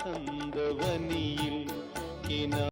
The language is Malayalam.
சந்தவனியில் கினா